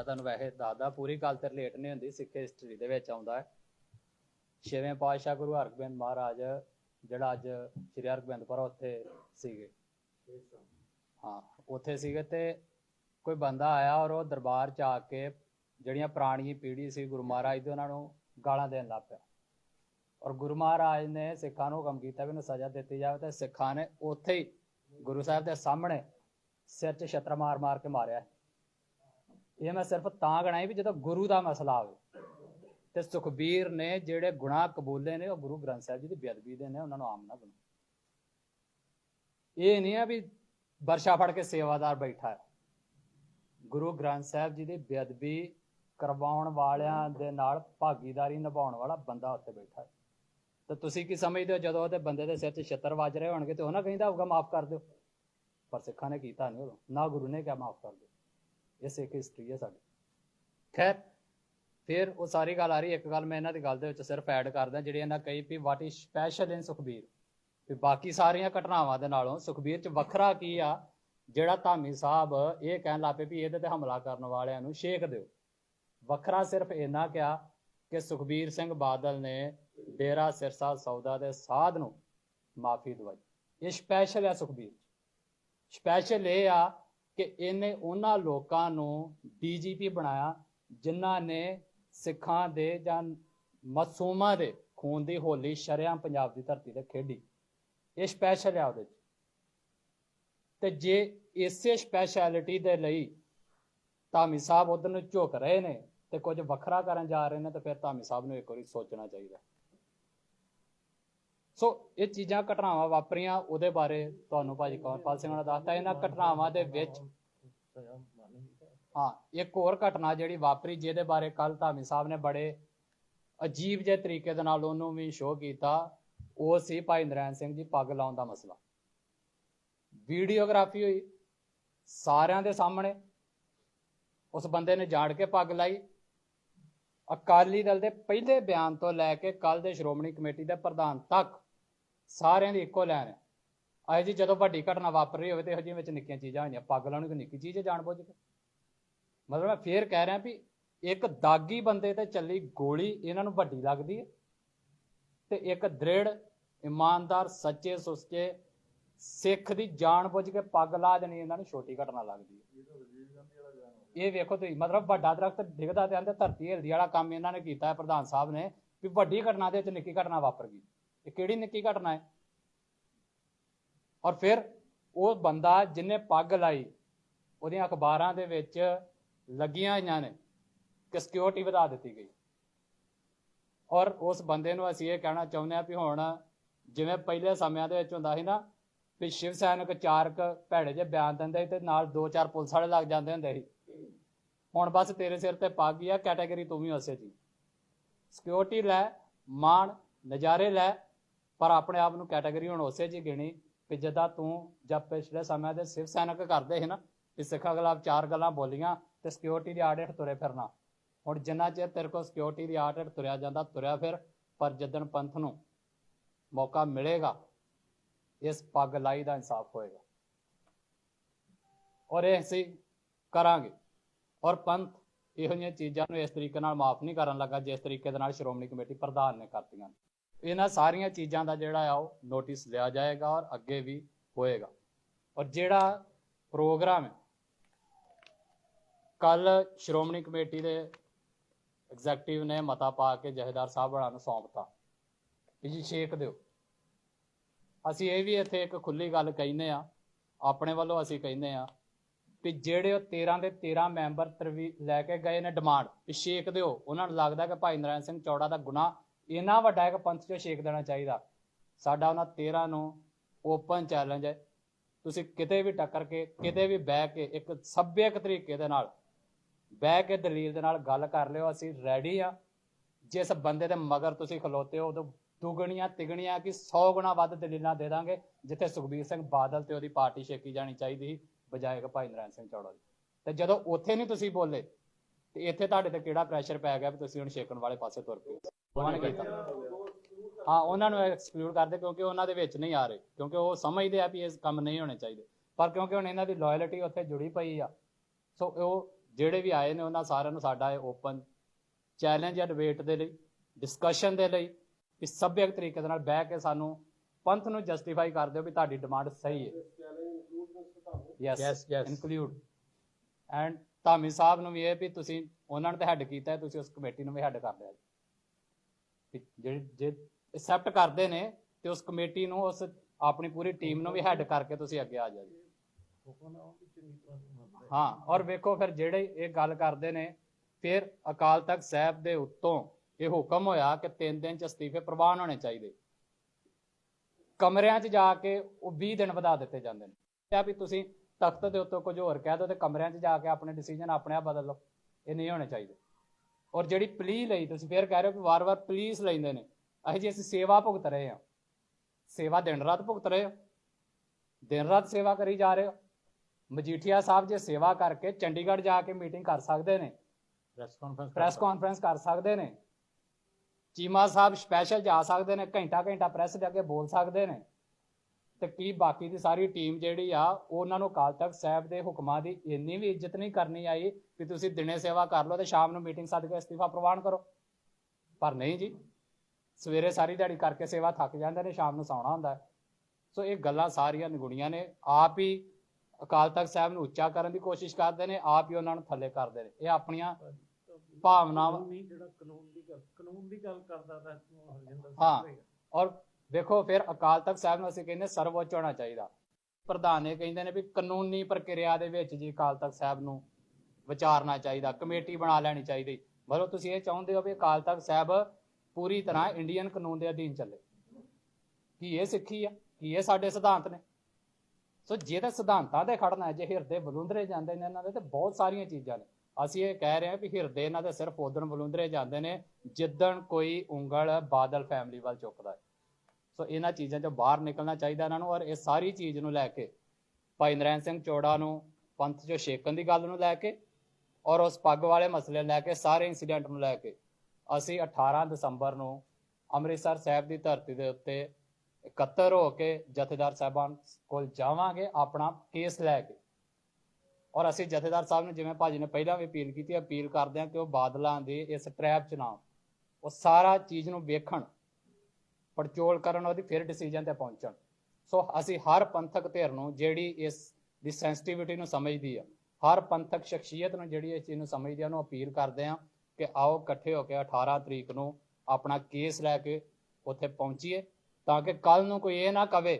ਮੈਂ ਤੁਹਾਨੂੰ ਵੈਸੇ ਦੱਸਦਾ, ਪੂਰੀ ਗੱਲ ਤੇ ਰਿਲੇਟ ਨਹੀਂ ਹੁੰਦੀ, ਸਿੱਖ ਹਿਸਟਰੀ ਦੇ ਵਿੱਚ ਆਉਂਦਾ ਹੈ। ਛੇਵੇਂ ਪਾਤਸ਼ਾਹ ਗੁਰੂ ਹਰਗੋਬਿੰਦ ਮਹਾਰਾਜ, ਜਿਹੜਾ ਅੱਜ ਸ੍ਰੀ ਹਰਗੋਬਿੰਦਪੁਰ ਉੱਥੇ ਸੀਗੇ। ਹਾਂ, ਉੱਥੇ ਸੀਗੇ ਤੇ ਕੋਈ ਬੰਦਾ ਆਇਆ ਔਰ ਉਹ ਦਰਬਾਰ ਚ ਆ ਕੇ ਜਿਹੜੀਆਂ ਪੁਰਾਣੀ ਪੀੜ੍ਹੀ ਸੀ, ਗੁਰੂ ਮਹਾਰਾਜ ਦੀ, ਉਹਨਾਂ ਨੂੰ ਗਾਲਾਂ ਦੇਣ ਲੱਗ ਪਿਆ। ਔਰ ਗੁਰੂ ਮਹਾਰਾਜ ਨੇ ਸਿੱਖਾਂ ਨੂੰ ਹੁਕਮ ਕੀਤਾ ਵੀ ਇਹਨੂੰ ਸਜ਼ਾ ਦਿੱਤੀ ਜਾਵੇ ਤੇ ਸਿੱਖਾਂ ਨੇ ਉੱਥੇ ਹੀ ਗੁਰੂ ਸਾਹਿਬ ਦੇ ਸਾਹਮਣੇ ਸਿਰ 'ਚ ਛਤਰ ਮਾਰ ਮਾਰ ਕੇ ਮਾਰਿਆ। ਇਹ ਮੈਂ ਸਿਰਫ ਤਾਂ ਗਣਾਈ ਵੀ ਜਦੋਂ ਗੁਰੂ ਦਾ ਮਸਲਾ ਆਵੇ, ਤੇ ਸੁਖਬੀਰ ਨੇ ਜਿਹੜੇ ਗੁਨਾਹ ਕਬੂਲੇ ਨੇ, ਉਹ ਗੁਰੂ ਗ੍ਰੰਥ ਸਾਹਿਬ ਜੀ ਦੀ ਬੇਅਦਬੀ ਦੇ ਨੇ, ਉਹਨਾਂ ਨੂੰ ਆਮ ਨਾ ਬਣਾਓ। ਇਹ ਨਹੀਂ ਆ ਵੀ ਵਰਸ਼ਾ ਫੜ ਕੇ ਸੇਵਾਦਾਰ ਬੈਠਾ ਹੈ। ਗੁਰੂ ਗ੍ਰੰਥ ਸਾਹਿਬ ਜੀ ਦੀ ਬੇਅਦਬੀ ਕਰਵਾਉਣ ਵਾਲਿਆਂ ਦੇ ਨਾਲ ਭਾਗੀਦਾਰੀ ਨਿਭਾਉਣ ਵਾਲਾ ਬੰਦਾ ਉੱਥੇ ਬੈਠਾ ਹੈ। ਤੇ ਤੁਸੀਂ ਕੀ ਸਮਝਦੇ ਹੋ, ਜਦੋਂ ਉਹਦੇ ਬੰਦੇ ਦੇ ਸਿਰ 'ਚ ਛੱਤਰ ਵੱਜ ਰਹੇ ਹੋਣਗੇ ਤੇ ਉਹ ਨਾ ਕਹਿੰਦਾ ਹੋਊਗਾ, ਮਾਫ ਕਰ ਦਿਓ। ਪਰ ਸਿੱਖਾਂ ਨੇ ਕੀਤਾ ਨਹੀਂ ਉਹ ਨਾ ਗੁਰੂ ਨੇ ਕਿਹਾ, ਮਾਫ ਕਰ ਦਿਓ। ਇਹ ਸਿੱਖ ਹਿਸਟਰੀ ਹੈ ਸਾਡੀ। ਖੈਰ, ਫਿਰ ਉਹ ਸਾਰੀ ਗੱਲ ਆ ਰਹੀ, ਇੱਕ ਗੱਲ ਮੈਂ ਇਹਨਾਂ ਦੀ ਗੱਲ ਦੇ ਵਿੱਚ ਸਿਰਫ ਐਡ ਕਰਦਾ, ਜਿਹੜੀ ਇਹਨਾਂ ਕਹੀ ਵੀ what is special in Sukhbir? ਵੀ ਬਾਕੀ ਸਾਰੀਆਂ ਘਟਨਾਵਾਂ ਦੇ ਨਾਲੋਂ ਸੁਖਬੀਰ ਚ ਵੱਖਰਾ ਕੀ ਆ, ਜਿਹੜਾ ਧਾਮੀ ਸਾਹਿਬ ਇਹ ਕਹਿਣ ਲੱਪੇ ਵੀ ਇਹਦੇ ਤੇ ਹਮਲਾ ਕਰਨ ਵਾਲਿਆਂ ਨੂੰ ਛੇਕ ਦਿਓ। ਵੱਖਰਾ ਸਿਰਫ ਇੰਨਾ ਕਿਹਾ ਕਿ ਸੁਖਬੀਰ ਸਿੰਘ ਬਾਦਲ ਨੇ ਡੇਰਾ ਸਿਰਸਾ ਸੌਦਾ ਦੇ ਸਾਧ ਨੂੰ ਮਾਫੀ ਦਵਾਈ। ਇਹ ਸਪੈਸ਼ਲ ਹੈ ਸੁਖਬੀਰ ਸਪੈਸ਼ਲ ਇਹ ਆ ਕਿ ਇਹਨੇ ਉਹਨਾਂ ਲੋਕਾਂ ਨੂੰ ਡੀਜੀਪੀ ਬਣਾਇਆ, ਜਿਨ੍ਹਾਂ ਨੇ ਸਿੱਖਾਂ ਦੇ ਜਾਂ ਮਾਸੂਮਾਂ ਦੇ ਖੂਨ ਦੀ ਹੋਲੀ ਸ਼ਰਿਆਂ ਪੰਜਾਬ ਦੀ ਧਰਤੀ ਤੇ ਖੇਡੀ। ਇਹ ਸਪੈਸ਼ਲ ਹੈ ਉਹਦੇ ਚ। ਤੇ ਜੇ ਇਸੇ ਸਪੈਸ਼ਲਿਟੀ ਦੇ ਲਈ ਧਾਮੀ ਸਾਹਿਬ ਉਧਰ ਨੂੰ ਝੁਕ ਰਹੇ ਨੇ ਤੇ ਕੁਝ ਵੱਖਰਾ ਕਰਨ ਜਾ ਰਹੇ ਨੇ, ਤੇ ਫਿਰ ਧਾਮੀ ਸਾਹਿਬ ਨੂੰ ਇੱਕ ਵਾਰੀ ਸੋਚਣਾ ਚਾਹੀਦਾ। ਸੋ ਇਹ ਚੀਜ਼ਾਂ ਘਟਨਾਵਾਂ ਵਾਪਰੀਆਂ ਉਹਦੇ ਬਾਰੇ ਤੁਹਾਨੂੰ ਭਾਜੀ ਕੌਰਪਾਲ ਸਿੰਘ ਨੇ ਦੱਸਤਾ। ਇਹਨਾਂ ਘਟਨਾਵਾਂ ਦੇ ਵਿੱਚ ਹਾਂ, ਇੱਕ ਹੋਰ ਘਟਨਾ ਜਿਹੜੀ ਵਾਪਰੀ ਜਿਹਦੇ ਬਾਰੇ ਕੱਲ ਧਾਮੀ ਸਾਹਿਬ ਨੇ ਬੜੇ ਅਜੀਬ ਜਿਹੇ ਤਰੀਕੇ ਦੇ ਨਾਲ ਉਹਨੂੰ ਵੀ ਸ਼ੋਅ ਕੀਤਾ, ਉਹ ਸੀ ਭਾਈ ਨਰੈਣ ਸਿੰਘ ਜੀ ਪੱਗ ਲਾਉਣ ਦਾ ਮਸਲਾ। ਵੀਡੀਓਗ੍ਰਾਫੀ ਹੋਈ ਸਾਰਿਆਂ ਦੇ ਸਾਹਮਣੇ। ਉਸ ਬੰਦੇ ਨੇ ਜਾਣ ਕੇ ਪੱਗ ਲਾਈ। ਅਕਾਲੀ ਦਲ ਦੇ ਪਹਿਲੇ ਬਿਆਨ ਤੋਂ ਲੈ ਕੇ ਕੱਲ ਦੇ ਸ਼੍ਰੋਮਣੀ ਕਮੇਟੀ ਦੇ ਪ੍ਰਧਾਨ ਤੱਕ ਸਾਰਿਆਂ ਦੀ ਇੱਕੋ ਲਾਈਨ ਹੈ। ਆਏ ਜੀ, ਜਦੋਂ ਵੱਡੀ ਘਟਨਾ ਵਾਪਰ ਰਹੀ ਹੋਵੇ ਤੇ ਇਹੋ ਜਿਹੀਆਂ ਵਿੱਚ ਨਿੱਕੀਆਂ ਚੀਜ਼ਾਂ ਹੋਈਆਂ, ਪੱਗ ਲਾਉਣੀ ਕੋਈ ਨਿੱਕੀ ਚੀਜ਼ ਹੈ ਜਾਣ ਬੁੱਝ ਕੇ। ਮਤਲਬ ਮੈਂ ਫੇਰ ਕਹਿ ਰਿਹਾ ਵੀ ਇੱਕ ਦਾਗੀ ਬੰਦੇ ਤੇ ਚੱਲੀ ਗੋਲੀ ਇਹਨਾਂ ਨੂੰ ਵੱਡੀ ਲੱਗਦੀ ਹੈ ਤੇ ਇੱਕ ਦ੍ਰਿੜ, ਇਮਾਨਦਾਰ, ਸੱਚੇ ਸੁੱਚੇ ਸਿੱਖ ਦੀ ਜਾਣ ਬੁੱਝ ਕੇ ਪੱਗ ਲਾ ਦੇਣੀ ਇਹਨਾਂ ਨੂੰ ਛੋਟੀ ਘਟਨਾ ਲੱਗਦੀ ਹੈ। ਇਹ ਵੇਖੋ ਤੁਸੀਂ, ਮਤਲਬ ਵੱਡਾ ਦਰਖਤ ਡਿੱਗਦਾ ਤੇ ਆਂਦੇ ਧਰਤੀ ਹਿਲਦੀ ਵਾਲਾ ਕੰਮ ਇਹਨਾਂ ਨੇ ਕੀਤਾ ਹੈ, ਪ੍ਰਧਾਨ ਸਾਹਿਬ ਨੇ, ਵੀ ਵੱਡੀ ਘਟਨਾ ਦੇ ਵਿੱਚ ਨਿੱਕੀ ਘਟਨਾ ਵਾਪਰ ਗਈ। ਇਹ ਕਿਹੜੀ ਨਿੱਕੀ ਘਟਨਾ ਹੈ? ਔਰ ਫਿਰ ਉਹ ਬੰਦਾ ਜਿਹਨੇ ਪੱਗ ਲਾਈ, ਉਹਦੀਆਂ ਅਖਬਾਰਾਂ ਦੇ ਵਿੱਚ ਲੱਗੀਆਂ ਹੋਈਆਂ ਨੇ, ਕਿ ਸਿਕਿਉਰਿਟੀ ਵਧਾ ਦਿੱਤੀ ਗਈ। ਔਰ ਉਸ ਬੰਦੇ ਨੂੰ ਅਸੀਂ ਇਹ ਕਹਿਣਾ ਚਾਹੁੰਦੇ ਹਾਂ ਵੀ ਹੁਣ ਜਿਵੇਂ ਪਹਿਲੇ ਸਮਿਆਂ ਦੇ ਵਿੱਚ ਹੁੰਦਾ ਸੀ ਨਾ, ਵੀ ਸ਼ਿਵ ਸੈਨਿਕ ਚਾਰਕ ਭੈੜੇ ਜੇ ਬਿਆਨ ਦਿੰਦੇ ਸੀ ਤੇ ਨਾਲ ਦੋ ਚਾਰ ਪੁਲਿਸ ਵਾਲੇ ਲੱਗ ਜਾਂਦੇ ਹੁੰਦੇ ਸੀ। ਹੁਣ ਬਸ ਤੇਰੇ ਸਿਰ ਤੇ ਪੱਗ ਹੀ ਆ ਕੈਟਾਗਰੀ ਤੂੰ ਵੀ ਉਸੇ ਦੀ ਸਿਕਿਉਰਿਟੀ ਲੈ, ਮਾਣ, ਨਜ਼ਾਰੇ ਲੈ ਪਰ ਆਪਣੇ ਆਪ ਨੂੰ ਕੈਟਾਗਰੀ ਹੁਣ ਉਸੇ ਜੀ ਗਿਣੀ ਕਿ ਜਦਾਂ ਤੂੰ ਜਦ ਪਿਛਲੇ ਸਮਿਆਂ ਦੇ ਸਿਵ ਸੈਨਿਕ ਕਰਦੇ ਸੀ ਨਾ ਕਿ ਸਿੱਖਾਂ ਖਿਲਾਫ ਚਾਰ ਗੱਲਾਂ ਬੋਲੀਆਂ ਤੇ ਸਿਕਿਉਰਿਟੀ ਦੀ ਆਡਿਟ ਤੁਰੇ ਫਿਰਨਾ। ਹੁਣ ਜਿੰਨਾ ਚਿਰ ਤੇਰੇ ਕੋਲ ਸਿਕਿਉਰਿਟੀ ਦੀ ਆਡਿਟ ਤੁਰਿਆ ਜਾਂਦਾ, ਤੁਰਿਆ ਫਿਰ, ਪਰ ਜਦਨ ਪੰਥ ਨੂੰ ਮੌਕਾ ਮਿਲੇਗਾ, ਇਸ ਪੱਗ ਲਾਈ ਦਾ ਇਨਸਾਫ ਹੋਏਗਾ। ਔਰ ਇਹ ਅਸੀਂ ਕਰਾਂਗੇ। ਔਰ ਪੰਥ ਇਹੋ ਜਿਹੀਆਂ ਚੀਜ਼ਾਂ ਨੂੰ ਇਸ ਤਰੀਕੇ ਨਾਲ ਮਾਫ ਨਹੀਂ ਕਰਨ ਲੱਗਾ, ਜਿਸ ਤਰੀਕੇ ਦੇ ਨਾਲ ਸ਼੍ਰੋਮਣੀ ਕਮੇਟੀ ਪ੍ਰਧਾਨ ਨੇ ਕਰਤੀਆਂ ਇਹਨਾਂ ਸਾਰੀਆਂ ਚੀਜ਼ਾਂ ਦਾ ਜਿਹੜਾ ਆ ਉਹ ਨੋਟਿਸ ਲਿਆ ਜਾਏਗਾ ਔਰ ਅੱਗੇ ਵੀ ਹੋਏਗਾ। ਔਰ ਜਿਹੜਾ ਪ੍ਰੋਗਰਾਮ ਹੈ ਕੱਲ ਸ਼੍ਰੋਮਣੀ ਕਮੇਟੀ ਦੇ ਐਗਜ਼ੈਕਟਿਵ ਨੇ ਮਤਾ ਪਾ ਕੇ ਜਹੇਦਾਰ ਸਾਹਿਬ ਬਣਾ ਨੂੰ ਸੌਂਪਤਾ। ਵੀ ਜੀ ਛੇਕ ਦਿਓ। ਅਸੀਂ ਇਹ ਵੀ ਇੱਥੇ ਇੱਕ ਖੁੱਲੀ ਗੱਲ ਕਹਿੰਦੇ ਆ ਆਪਣੇ ਵੱਲੋਂ ਅਸੀਂ ਕਹਿੰਦੇ ਆ ਵੀ ਜਿਹੜੇ ਉਹ 13 ਦੇ 13 ਮੈਂਬਰ ਤਰਵੀ, ਲੈ ਕੇ ਗਏ ਨੇ ਡਿਮਾਂਡ ਵੀ ਛੇਕ ਦਿਓ। ਉਹਨਾਂ ਨੂੰ ਲੱਗਦਾ ਕਿ ਭਾਈ ਨਰਾਇਣ ਸਿੰਘ ਚੌੜਾ ਦਾ ਗੁਨਾਹ ਇੰਨਾ ਵੱਡਾ ਇੱਕ ਪੰਥ ਚੋਂ ਛੇਕ ਦੇਣਾ ਚਾਹੀਦਾ। ਸਾਡਾ ਉਹਨਾਂ 13 ਨੂੰ ਓਪਨ ਚੈਲੰਜ ਹੈ। ਤੁਸੀਂ ਕਿਤੇ ਵੀ ਟੱਕਰ ਕੇ, ਕਿਤੇ ਵੀ ਬਹਿ ਕੇ ਇੱਕ ਸੱਭਿਅਕ ਤਰੀਕੇ ਦੇ ਨਾਲ, ਬਹਿ ਕੇ ਦਲੀਲ ਦੇ ਨਾਲ ਗੱਲ ਕਰ ਲਿਓ, ਅਸੀਂ ਰੈਡੀ ਆ ਜਿਸ ਬੰਦੇ ਦੇ ਮਗਰ ਤੁਸੀਂ ਖਲੋਤੇ ਹੋ, ਉਦੋਂ ਦੁਗਣੀਆਂ, ਤਿਗਣੀਆਂ ਕਿ 100 ਗੁਣਾ ਵੱਧ ਦਲੀਲਾਂ ਦੇ ਦਾਂਗੇ, ਜਿੱਥੇ ਸੁਖਬੀਰ ਸਿੰਘ ਬਾਦਲ ਤੇ ਉਹਦੀ ਪਾਰਟੀ ਛੇਕੀ ਜਾਣੀ ਚਾਹੀਦੀ ਸੀ ਬਜਾਏ ਕਿ ਭਾਈ ਨਰਾਇਣ ਸਿੰਘ ਚੌੜਾ ਦੀ। ਤੇ ਜਦੋਂ ਉੱਥੇ ਨਹੀਂ ਤੁਸੀਂ ਬੋਲੇ ਤੇ ਇੱਥੇ ਤੁਹਾਡੇ ਤੇ ਕਿਹੜਾ ਪ੍ਰੈਸ਼ਰ ਪੈ ਗਿਆ ਵੀ ਤੁਸੀਂ ਹੁਣ ਛੇਕਣ ਵਾਲੇ ਪਾਸੇ ਤੁਰ ਪਏ ਉਹਨਾਂ ਨੇ ਕੀਤਾ? ਹਾਂ ਉਹਨਾਂ ਨੂੰ ਐਕਸਕਲੂਡ ਕਰਦੇ ਕਿਉਂਕਿ ਉਹਨਾਂ ਦੇ ਵਿੱਚ ਨਹੀਂ ਆ ਰਹੇ ਕਿਉਂਕਿ ਉਹ ਸਮਝਦੇ ਆ ਵੀ ਇਹ ਕੰਮ ਨਹੀਂ ਹੋਣੇ ਚਾਹੀਦੇ। ਪਰ ਕਿਉਂਕਿ ਹੁਣ ਇਹਨਾਂ ਦੀ ਲਾਇਲਟੀ ਉੱਥੇ ਜੁੜੀ ਪਈ ਆ। ਸੋ ਉਹ ਜਿਹੜੇ ਵੀ ਆਏ ਨੇ ਉਹਨਾਂ ਸਾਰਿਆਂ ਨੂੰ ਸਾਡਾ ਇਹ ਓਪਨ ਚੈਲੰਜ ਐਂਡ ਵੇਟ ਦੇ ਲਈ ਡਿਸਕਸ਼ਨ ਦੇ ਲਈ ਕਿ ਸਭਿਅਕ ਤਰੀਕੇ ਦੇ ਨਾਲ ਬਹਿ ਕੇ ਸਾਨੂੰ ਪੰਥ ਨੂੰ ਜਸਟੀਫਾਈ ਕਰ ਦਿਓ ਵੀ ਤੁਹਾਡੀ ਡਿਮਾਂਡ ਸਹੀ ਹੈ। Yes. Include and Dhami Sahib ਨੂੰ ਵੀ ਇਹ ਵੀ ਤੁਸੀਂ, ਉਹਨਾਂ ਨੇ ਤਾਂ ਹੈੱਡ ਕੀਤਾ, ਤੁਸੀਂ ਉਸ ਕਮੇਟੀ ਨੂੰ ਵੀ ਹੈੱਡ ਕਰ ਲਿਆ ਜੀ। ਜਿਹੜੇ, ਜੇ ਐਕਸੈਪਟ ਕਰਦੇ ਨੇ, ਤੇ ਉਸ ਕਮੇਟੀ ਨੂੰ, ਉਸ ਆਪਣੀ ਪੂਰੀ ਟੀਮ ਨੂੰ ਵੀ ਹੈੱਡ ਕਰਕੇ ਤੁਸੀਂ ਅੱਗੇ ਆ ਜਾਓ ਜੀ। ਹਾਂ, ਔਰ ਵੇਖੋ ਫਿਰ ਜਿਹੜੇ ਇਹ ਗੱਲ ਕਰਦੇ ਨੇ, ਫਿਰ ਅਕਾਲ ਤਖਤ ਸਾਹਿਬ ਦੇ ਉੱਤੋਂ ਇਹ ਹੁਕਮ ਹੋਇਆ ਕਿ 3 ਦਿਨ ਚ ਅਸਤੀਫੇ ਪ੍ਰਵਾਨ ਹੋਣੇ ਚਾਹੀਦੇ। ਕਮਰਿਆਂ 'ਚ ਜਾ ਕੇ ਉਹ 20 ਦਿਨ ਵਧਾ ਦਿੱਤੇ ਜਾਂਦੇ ਨੇ। ਕਿਹਾ ਵੀ ਤੁਸੀਂ ਤਖਤ ਦੇ ਉੱਤੋਂ ਕੁਝ ਹੋਰ ਕਹਿ ਦਿਓ ਤੇ ਕਮਰਿਆਂ 'ਚ ਜਾ ਕੇ ਆਪਣੇ ਡਿਸੀਜਨ ਆਪਣੇ ਆਪ ਬਦਲ ਲਓ। ਇਹ ਨਹੀਂ ਹੋਣੇ ਚਾਹੀਦੇ। ਔਰ ਜਿਹੜੀ ਪਲੀ ਲਈ ਤੁਸੀਂ ਫਿਰ ਕਹਿ ਰਹੇ ਹੋ ਕਿ ਵਾਰ-ਵਾਰ ਪਲੀਸ ਲੈਂਦੇ ਨੇ। ਅਸੀਂ ਜੀ ਅਸੀਂ ਸੇਵਾ ਭੁਗਤ ਰਹੇ ਹਾਂ। ਸੇਵਾ ਦਿਨ ਰਾਤ ਭੁਗਤ ਰਹੇ ਹੋ। ਦਿਨ ਰਾਤ ਸੇਵਾ ਕਰੀ ਜਾ ਰਹੇ ਹੋ। ਮਜੀਠੀਆ ਸਾਹਿਬ ਜੇ ਸੇਵਾ ਕਰਕੇ ਚੰਡੀਗੜ੍ਹ ਜਾ ਕੇ ਮੀਟਿੰਗ ਕਰ ਸਕਦੇ ਨੇ ਪ੍ਰੈਸ ਕਾਨਫਰੰਸ ਪ੍ਰੈਸ ਕਾਨਫਰੰਸ ਕਰ ਸਕਦੇ ਨੇ ਚੀਮਾ ਸਾਹਿਬ ਸਪੈਸ਼ਲ ਜਾ ਸਕਦੇ ਨੇ ਘੰਟਾ ਘੰਟਾ ਪ੍ਰੈਸ ਦੇ ਅੱਗੇ ਬੋਲ ਸਕਦੇ ਨੇ। ਤੇ ਕੀ ਬਾਕੀ ਦੀ ਸਾਰੀ ਟੀਮ ਜਿਹੜੀ ਆ ਉਹਨਾਂ ਨੂੰ ਅਕਾਲ ਤਖਤ ਸਾਹਿਬ ਦੇ ਹੁਕਮਾਂ ਦੀ ਇੰਨੀ ਵੀ ਇੱਜ਼ਤ ਨਹੀਂ ਕਰਨੀ ਆਈ ਕਿ ਤੁਸੀਂ ਦਿਨੇ ਸੇਵਾ ਕਰ ਲਓ ਤੇ ਸ਼ਾਮ ਨੂੰ ਮੀਟਿੰਗ ਸੱਦ ਕੇ ਅਸਤੀਫਾ ਪ੍ਰਵਾਨ ਕਰੋ। ਪਰ ਨਹੀਂ ਜੀ ਸਵੇਰੇ ਸਾਰੀ ਦਿਹਾੜੀ ਕਰਕੇ ਸੇਵਾ ਥੱਕ ਜਾਂਦੇ ਨੇ ਸ਼ਾਮ ਨੂੰ ਸੌਣਾ ਹੁੰਦਾ। ਸੋ ਇਹ ਗੱਲਾਂ ਸਾਰੀਆਂ ਨਿਗੁਣੀਆਂ ਨੇ ਆਪ ਹੀ ਅਕਾਲ ਤਖਤ ਸਾਹਿਬ ਨੂੰ ਉੱਚਾ ਕਰਨ ਦੀ ਕੋਸ਼ਿਸ਼ ਕਰਦੇ ਨੇ ਆਪ ਹੀ ਉਹਨਾਂ ਨੂੰ ਥੱਲੇ ਕਰਦੇ ਨੇ। ਇਹ ਆਪਣੀਆਂ ਭਾਵਨਾਵਾਂ ਨਹੀਂ ਜਿਹੜਾ ਕਾਨੂੰਨ ਦੀ ਗੱਲ ਕਾਨੂੰਨ ਦੀ ਗੱਲ ਕਰਦਾ ਤਾਂ ਹਾਂ ਔਰ ਵੇਖੋ ਫਿਰ ਅਕਾਲ ਤਖਤ ਸਾਹਿਬ ਨੂੰ ਅਸੀਂ ਕਹਿੰਦੇ ਸਰਵਉੱਚ ਹੋਣਾ ਚਾਹੀਦਾ। ਪ੍ਰਧਾਨ ਇਹ ਕਹਿੰਦੇ ਨੇ ਵੀ ਕਾਨੂੰਨੀ ਪ੍ਰਕਿਰਿਆ ਦੇ ਵਿੱਚ ਜੀ ਅਕਾਲ ਤਖਤ ਸਾਹਿਬ ਨੂੰ ਵਿਚਾਰਨਾ ਚਾਹੀਦਾ ਕਮੇਟੀ ਬਣਾ ਲੈਣੀ ਚਾਹੀਦੀ। ਮਤਲਬ ਤੁਸੀਂ ਇਹ ਚਾਹੁੰਦੇ ਹੋ ਵੀ ਅਕਾਲ ਤਖਤ ਸਾਹਿਬ ਪੂਰੀ ਤਰ੍ਹਾਂ ਇੰਡੀਅਨ ਕਾਨੂੰਨ ਦੇ ਅਧੀਨ ਚੱਲੇ। ਕੀ ਇਹ ਸਿੱਖੀ ਆ? ਕੀ ਇਹ ਸਾਡੇ ਸਿਧਾਂਤ ਨੇ? ਸੋ ਜੇ ਤਾਂ ਸਿਧਾਂਤਾਂ ਤੇ ਖੜਨਾ ਹੈ, ਜੇ ਹਿਰਦੇ ਬਲੁੰਦਰੇ ਜਾਂਦੇ ਨੇ ਇਹਨਾਂ ਦੇ ਤੇ ਬਹੁਤ ਸਾਰੀਆਂ ਚੀਜ਼ਾਂ ਨੇ। ਅਸੀਂ ਇਹ ਕਹਿ ਰਹੇ ਹਾਂ ਵੀ ਹਿਰਦੇ ਇਹਨਾਂ ਦੇ ਸਿਰਫ ਉਦਣ ਬਲੁੰਦਰੇ ਜਾਂਦੇ ਨੇ ਜਿੱਦਣ ਕੋਈ ਉਂਗਲ ਬਾਦਲ ਫੈਮਿਲੀ ਵੱਲ ਚੁੱਕਦਾ ਹੈ। ਸੋ ਇਹਨਾਂ ਚੀਜ਼ਾਂ ਤੋਂ ਬਾਹਰ ਨਿਕਲਣਾ ਚਾਹੀਦਾ ਇਹਨਾਂ ਨੂੰ ਔਰ ਇਹ ਸਾਰੀ ਚੀਜ਼ ਨੂੰ ਲੈ ਕੇ ਭਾਈ ਨਰੈਣ ਸਿੰਘ ਚੋੜਾ ਨੂੰ, ਪੰਥ ਚੋਂ ਛੇਕਣ ਦੀ ਗੱਲ ਨੂੰ ਲੈ ਕੇ ਔਰ ਉਸ ਪੱਗ ਵਾਲੇ ਮਸਲੇ ਲੈ ਕੇ, ਸਾਰੇ ਇਨਸੀਡੈਂਟ ਨੂੰ ਲੈ ਕੇ ਅਸੀਂ 18 ਦਸੰਬਰ ਨੂੰ ਅੰਮ੍ਰਿਤਸਰ ਸਾਹਿਬ ਦੀ ਧਰਤੀ ਦੇ ਉੱਤੇ ਇਕੱਤਰ ਹੋ ਕੇ ਜਥੇਦਾਰ ਸਾਹਿਬਾਨ ਕੋਲ ਜਾਵਾਂਗੇ ਆਪਣਾ ਕੇਸ ਲੈ ਕੇ। ਔਰ ਅਸੀਂ ਜਥੇਦਾਰ ਸਾਹਿਬ ਨੂੰ ਜਿਵੇਂ ਭਾਜੀ ਨੇ ਪਹਿਲਾਂ ਵੀ ਅਪੀਲ ਕੀਤੀ, ਅਪੀਲ ਕਰਦੇ ਹਾਂ ਕਿ ਉਹ ਬਾਦਲਾਂ ਦੇ ਇਸ ਟ੍ਰੈਪ ਚ ਨਾ ਉਹ ਸਾਰਾ ਚੀਜ਼ ਨੂੰ ਵੇਖਣ। ਪੜਚੋਲ ਕਰਨ ਉਹਦੀ ਫਿਰ ਡਿਸੀਜਨ ਤੇ ਪਹੁੰਚਣ। ਸੋ ਅਸੀਂ ਹਰ ਪੰਥਕ ਧਿਰ ਨੂੰ ਜਿਹੜੀ ਇਸ ਦੀ ਸੈਂਸਿਟੀਵਿਟੀ ਨੂੰ ਸਮਝਦੀ ਆ, ਹਰ ਪੰਥਕ ਸ਼ਖਸੀਅਤ ਨੂੰ ਜਿਹੜੀ ਇਸ ਚੀਜ਼ ਨੂੰ ਸਮਝਦੀ ਆ, ਉਹਨੂੰ ਅਪੀਲ ਕਰਦੇ ਆ ਕਿ ਆਓ ਇਕੱਠੇ ਹੋ ਕੇ 18 ਤਰੀਕ ਨੂੰ ਆਪਣਾ ਕੇਸ ਲੈ ਕੇ ਉੱਥੇ ਪਹੁੰਚੀਏ, ਤਾਂ ਕਿ ਕੱਲ ਨੂੰ ਕੋਈ ਇਹ ਨਾ ਕਵੇ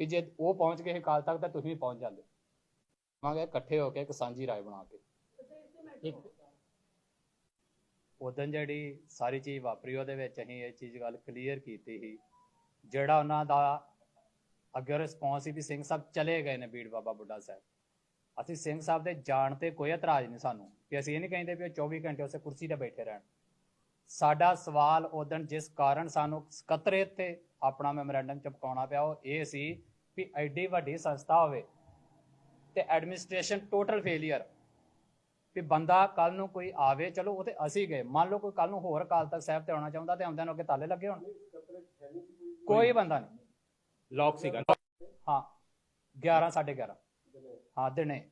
ਕਿ ਜੇ ਉਹ ਪਹੁੰਚ ਗਏ ਕੱਲ ਤੱਕ ਤਾਂ ਤੁਸੀਂ ਵੀ ਪਹੁੰਚ ਜਾਂਦੇ। ਮੰਗੇ ਇਕੱਠੇ ਹੋ ਕੇ ਇੱਕ ਸਾਂਝੀ ਰਾਏ ਬਣਾ ਕੇ। ਇੱਕ ਉਦੋਂ ਜਿਹੜੀ ਸਾਰੀ ਚੀਜ਼ ਵਾਪਰੀ, ਉਹਦੇ ਵਿੱਚ ਅਸੀਂ ਇਹ ਚੀਜ਼ ਗੱਲ ਕਲੀਅਰ ਕੀਤੀ ਸੀ। ਜਿਹੜਾ ਉਹਨਾਂ ਦਾ ਅੱਗੇ ਰਿਸਪੌਂਸ ਸੀ ਵੀ ਸਿੰਘ ਸਾਹਿਬ ਚਲੇ ਗਏ ਨੇ ਬੀੜ ਬਾਬਾ ਬੁੱਢਾ ਸਾਹਿਬ। ਅਸੀਂ ਸਿੰਘ ਸਾਹਿਬ ਦੇ ਜਾਣ ਤੇ ਕੋਈ ਇਤਰਾਜ਼ ਨਹੀਂ ਸਾਨੂੰ ਕਿ ਅਸੀਂ ਇਹ ਨਹੀਂ ਕਹਿੰਦੇ ਵੀ ਉਹ 24 ਘੰਟੇ ਉਸੇ ਕੁਰਸੀ ਤੇ ਬੈਠੇ ਰਹਿਣ। ਸਾਡਾ ਸਵਾਲ ਉਦੋਂ ਜਿਸ ਕਾਰਨ ਸਾਨੂੰ ਸਕੱਤਰੇ ਤੇ ਆਪਣਾ ਮੈਮੋਰੈਂਡਮ ਚਪਕਾਉਣਾ ਪਿਆ, ਉਹ ਇਹ ਸੀ ਵੀ ਐਡੀ ਵੱਡੀ ਸੰਸਥਾ ਹੋਵੇ ਤੇ ਐਡਮਿਨਿਸਟ੍ਰੇਸ਼ਨ ਟੋਟਲ ਫੇਲਿਅਰ ਵੀ ਬੰਦਾ ਕੱਲ ਨੂੰ ਕੋਈ ਆਵੇ ਚਲੋ ਉਹ ਤੇ ਅਸੀਂ ਗਏ। ਮੰਨ ਲਓ ਕੋਈ ਕੱਲ ਨੂੰ ਹੋਰ ਅਕਾਲ ਤਖਤ ਸਾਹਿਬ ਤੇ ਆਉਣਾ ਚਾਹੁੰਦਾ ਤੇ ਆਉਂਦਿਆਂ ਨੂੰ ਅੱਗੇ ਤਾਲੇ ਲੱਗੇ ਹੋਣ। ਕੋਈ ਬੰਦਾ ਨਹੀਂ। ਲੌਕ ਸੀਗਾ। ਹਾਂ 11 11:30 ਹਾਂ ਦਿਨੇ।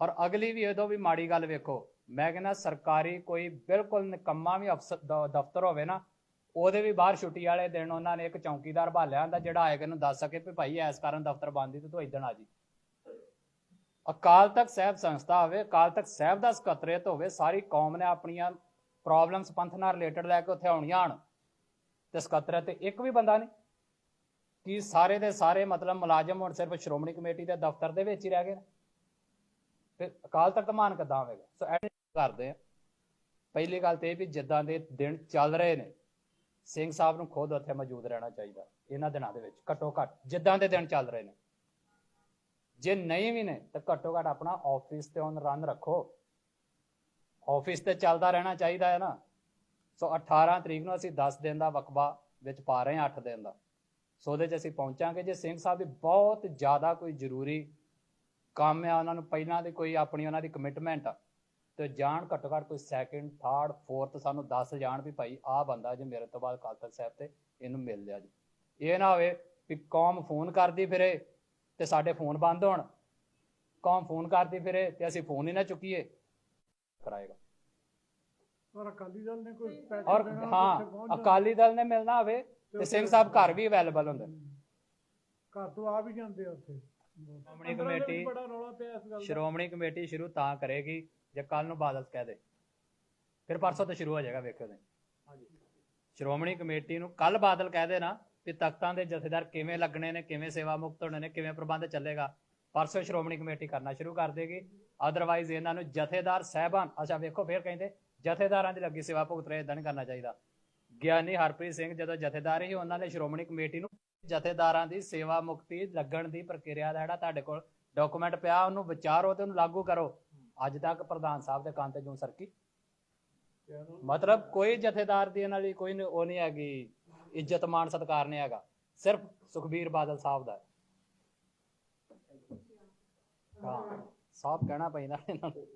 ਔਰ ਅਗਲੀ ਵੀ ਇਹਦੋਂ ਵੀ ਮਾੜੀ ਗੱਲ ਵੇਖੋ। ਮੈਂ ਕਹਿੰਦਾ ਸਰਕਾਰੀ ਕੋਈ ਬਿਲਕੁਲ ਨਿਕੰਮਾ ਵੀ ਅਫਸਰ ਦਫ਼ਤਰ ਹੋਵੇ ਨਾ ਉਹਦੇ ਵੀ ਬਾਹਰ ਛੁੱਟੀ ਵਾਲੇ ਦਿਨ ਉਹਨਾਂ ਨੇ ਇੱਕ ਚੌਕੀਦਾਰ ਭਾਲਿਆ ਹੁੰਦਾ ਜਿਹੜਾ ਆਏਗਾ ਨੂੰ ਦੱਸ ਸਕੇ ਵੀ ਭਾਈ ਇਸ ਕਾਰਨ ਦਫ਼ਤਰ ਬੰਦ ਸੀ ਤੇ ਤੂੰ ਇਦਣ ਆ ਜੀ ਅਕਾਲ ਤਖਤ ਸਾਹਿਬ ਸੰਸਥਾ ਹੋਵੇ ਅਕਾਲ ਤਖਤ ਸਾਹਿਬ ਦਾ ਸਕੱਤਰੇਤ ਹੋਵੇ, ਸਾਰੀ ਕੌਮ ਨੇ ਆਪਣੀਆਂ ਪ੍ਰੋਬਲਮਸ ਪੰਥ ਨਾਲ ਰਿਲੇਟਡ ਲੈ ਕੇ ਉੱਥੇ ਆਉਣੀਆਂ ਹਨ। ਤੇ ਸਕੱਤਰੇਤ ਤੇ ਇੱਕ ਵੀ ਬੰਦਾ ਨਹੀਂ। ਕਿ ਸਾਰੇ ਦੇ ਸਾਰੇ ਮਤਲਬ ਮੁਲਾਜ਼ਮ ਹੁਣ ਸਿਰਫ ਸ਼੍ਰੋਮਣੀ ਕਮੇਟੀ ਦੇ ਦਫ਼ਤਰ ਦੇ ਵਿੱਚ ਹੀ ਰਹਿ ਗਏ ਨੇ? ਫਿਰ ਅਕਾਲ ਤਖਤ ਮਾਨ ਕਿੱਦਾਂ ਹੋਵੇਗਾ? ਸੋ ਐਡ ਕਰਦੇ ਆ। ਪਹਿਲੀ ਗੱਲ ਤੇ ਇਹ ਵੀ ਜਿੱਦਾਂ ਦੇ ਦਿਨ ਚੱਲ ਰਹੇ ਨੇ, ਸਿੰਘ ਸਾਹਿਬ ਨੂੰ ਖੁਦ ਉੱਥੇ ਮੌਜੂਦ ਰਹਿਣਾ ਚਾਹੀਦਾ, ਇਹਨਾਂ ਦਿਨਾਂ ਦੇ ਵਿੱਚ, ਘੱਟੋ ਘੱਟ ਜਿੱਦਾਂ ਦੇ ਦਿਨ ਚੱਲ ਰਹੇ ਨੇ। ਜੇ ਨਹੀਂ ਵੀ ਨੇ, ਤਾਂ ਘੱਟੋ ਘੱਟ ਆਪਣਾ ਆਫਿਸ ਤੇ ਔਨ ਰਨ ਰੱਖੋ। ਆਫਿਸ ਤੇ ਚੱਲਦਾ ਰਹਿਣਾ ਚਾਹੀਦਾ ਹੈ ਨਾ। ਸੋ 18 ਤਰੀਕ ਨੂੰ ਅਸੀਂ 10 ਦਿਨ ਦਾ ਵਕਬਾ ਵਿੱਚ ਪਾ ਰਹੇ ਹਾਂ 8 ਦਿਨ ਦਾ। ਸੋ ਉਹਦੇ 'ਚ ਅਸੀਂ ਪਹੁੰਚਾਂਗੇ। ਜੇ ਸਿੰਘ ਸਾਹਿਬ ਦੀ ਬਹੁਤ ਜ਼ਿਆਦਾ ਕੋਈ ਜ਼ਰੂਰੀ ਕੰਮ ਆ, ਉਹਨਾਂ ਨੂੰ ਪਹਿਲਾਂ ਦੀ ਕੋਈ ਆਪਣੀ ਉਹਨਾਂ ਦੀ ਕਮਿਟਮੈਂਟ ਆ, ਤੇ ਜਾਣ ਘੱਟੋ ਘੱਟ ਕੋਈ ਸੈਕਿੰਡ ਥਰਡ ਫੋਰਥ ਸਾਨੂੰ ਦੱਸ ਜਾਣ ਵੀ ਭਾਈ ਆਹ ਬੰਦਾ ਜੇ ਮੇਰੇ ਤੋਂ ਬਾਅਦ ਅਕਾਲ ਤਖਤ ਸਾਹਿਬ ਤੇ ਇਹਨੂੰ ਮਿਲ ਲਿਆ ਜੀ। ਇਹ ਨਾ ਹੋਵੇ ਵੀ ਕੌਮ ਫੋਨ ਕਰਦੀ ਫਿਰੇ ਤੇ ਸਾਡੇ ਫੋਨ ਬੰਦ ਹੋਣ। ਕੌਮ ਫੋਨ ਕਰਦੀ ਫਿਰੇ ਤੇ ਅਸੀਂ ਫੋਨ ਹੀ ਨਾ ਚੁੱਕੀਏ। ਕਰਾਏਗਾ ਪਰ ਅਕਾਲੀ ਦਲ ਨੇ ਕੋਈ ਔਰ ਹਾਂ। ਅਕਾਲੀ ਦਲ ਨੇ ਮਿਲਣਾ ਹੋਵੇ ਤੇ ਸਿੰਘ ਸਾਹਿਬ ਘਰ ਵੀ ਅਵੇਲੇਬਲ ਹੁੰਦੇ। ਘਰ ਤੋਂ ਆ ਵੀ ਜਾਂਦੇ ਆ ਉੱਥੇ। ਸ਼੍ਰੋਮਣੀ ਕਮੇਟੀ- ਬੜਾ ਰੌਲਾ ਪਿਆ ਇਸ ਗੱਲ ਦਾ। ਸ਼੍ਰੋਮਣੀ ਕਮੇਟੀ ਸ਼ੁਰੂ ਤਾਂ ਕਰੇਗੀ ਜੇ ਕੱਲ ਨੂੰ ਬਾਦਲ ਕਹਿ ਦੇ। ਫਿਰ ਪਰਸੋਂ ਤੋਂ ਸ਼ੁਰੂ ਹੋ ਜਾਏਗਾ ਵੇਖਿਓ ਤੁਸੀਂ। ਸ਼੍ਰੋਮਣੀ ਕਮੇਟੀ ਨੂੰ ਕੱਲ ਬਾਦਲ ਕਹਿ ਦੇ ਨਾ ਕਿ ਤਖਤਾਂ ਦੇ ਜਥੇਦਾਰ ਕਿਵੇਂ ਲੱਗਣੇ ਨੇ, ਕਿਵੇਂ ਸੇਵਾ ਮੁਕਤ ਹੋਣੇ ਨੇ, ਕਿਵੇਂ ਪ੍ਰਬੰਧ ਚੱਲੇਗਾ, ਪਰਸੋਂ ਸ਼੍ਰੋਮਣੀ ਕਮੇਟੀ ਕਰਨਾ ਸ਼ੁਰੂ ਕਰ ਦੇਗੀ। ਅਦਰਵਾਈਜ਼ ਇਹਨਾਂ ਨੂੰ ਜਥੇਦਾਰ ਸਹਿਬਾਨ, ਅੱਛਾ ਵੇਖੋ ਫਿਰ ਕਹਿੰਦੇ, ਜਥੇਦਾਰਾਂ ਦੀ ਲੱਗੀ ਸੇਵਾ ਭੁਗਤ ਰਹੇ ਇਦਾਂ ਕਰਨਾ ਚਾਹੀਦਾ। ਗਿਆਨੀ ਹਰਪ੍ਰੀਤ ਸਿੰਘ ਜਦੋਂ ਜਥੇਦਾਰ ਸੀ, ਉਹਨਾਂ ਨੇ ਸ਼੍ਰੋਮਣੀ ਕਮੇਟੀ ਨੂੰ ਜਥੇਦਾਰਾਂ ਦੀ ਸੇਵਾ ਮੁਕਤੀ ਲੱਗਣ ਦੀ ਪ੍ਰਕਿਰਿਆ ਦਾ ਜਿਹੜਾ ਤੁਹਾਡੇ ਕੋਲ ਡਾਕੂਮੈਂਟ ਪਿਆ, ਉਹਨੂੰ ਵਿਚਾਰੋ ਤੇ ਉਹਨੂੰ ਲਾਗੂ ਕਰੋ। ਅੱਜ ਤੱਕ ਪ੍ਰਧਾਨ ਸਾਹਿਬ ਦੇ ਕੰਨ ਤੇ ਜੂੰ ਸਰਕੀ। ਮਤਲਬ ਕੋਈ ਜਥੇਦਾਰ ਦੀ ਇਹਨਾਂ ਲਈ ਕੋਈ ਉਹ ਨਹੀਂ ਹੈਗੀ। ਇੱਜ਼ਤ ਮਾਣ ਸਤਿਕਾਰ ਨੇ ਹੈਗਾ ਸਿਰਫ ਸੁਖਬੀਰ ਬਾਦਲ ਸਾਹਿਬ ਦਾ ਹੈ। ਹਾਂ ਸਾਫ਼ ਕਹਿਣਾ ਪੈਂਦਾ ਇਹਨਾਂ ਨੂੰ